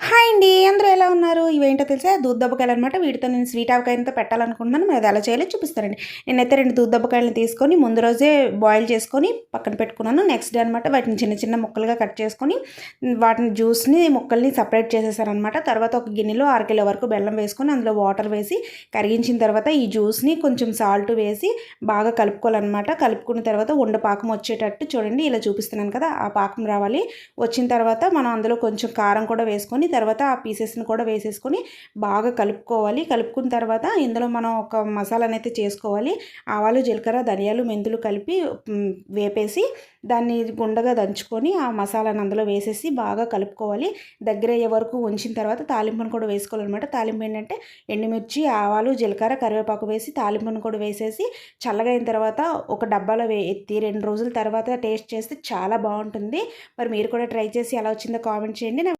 Hi అండి అందరూ ఎలా తెలిసే దూద్ దెబ్బకాయలు అనమాట వీటితో నేను స్వీట్ ఆవకాయలతో పెట్టాలనుకుంటున్నాను. మరి అది ఎలా చేయాలో చూపిస్తారండి నేనైతే రెండు దూద్ దెబ్బకాయలను తీసుకొని ముందు రోజే బాయిల్ చేసుకొని పక్కన పెట్టుకున్నాను. నెక్స్ట్ డే అనమాట వాటిని చిన్న చిన్న ముక్కలుగా కట్ చేసుకొని వాటిని జ్యూస్ని ముక్కల్ని సపరేట్ చేసేసారనమాట తర్వాత ఒక గిన్నెలో అర కిలో వరకు బెల్లం వేసుకొని అందులో వాటర్ వేసి కరిగించిన తర్వాత ఈ జ్యూస్ని కొంచెం సాల్ట్ వేసి బాగా కలుపుకోవాలన్నమాట. కలుపుకున్న తర్వాత ఉండ పాకం వచ్చేటట్టు చూడండి. ఇలా చూపిస్తున్నాను కదా ఆ పాకం రావాలి. వచ్చిన తర్వాత మనం అందులో కొంచెం కారం కూడా వేసుకొని తర్వాత ఆ పీసెస్ని కూడా వేసేసుకొని బాగా కలుపుకోవాలి. కలుపుకున్న తర్వాత ఇందులో మనం ఒక మసాలాని అయితే చేసుకోవాలి. ఆవాలు జీలకర్ర ధనియాలు మెంతులు కలిపి వేపేసి దాన్ని గుండగా దంచుకొని ఆ మసాలాను అందులో వేసేసి బాగా కలుపుకోవాలి. దగ్గర అయ్యే వరకు ఉంచిన తర్వాత తాలింపును కూడా వేసుకోవాలన్నమాట. తాలింపు ఏంటంటే ఎండుమిర్చి ఆవాలు జీలకర్ర కరివేపాకు వేసి తాలింపును కూడా వేసేసి చల్లగా అయిన తర్వాత ఒక డబ్బాలో వే ఎత్తి రెండు రోజుల తర్వాత టేస్ట్ చేస్తే చాలా బాగుంటుంది. మరి మీరు కూడా ట్రై చేసి ఎలా వచ్చిందో కామెంట్ చేయండి.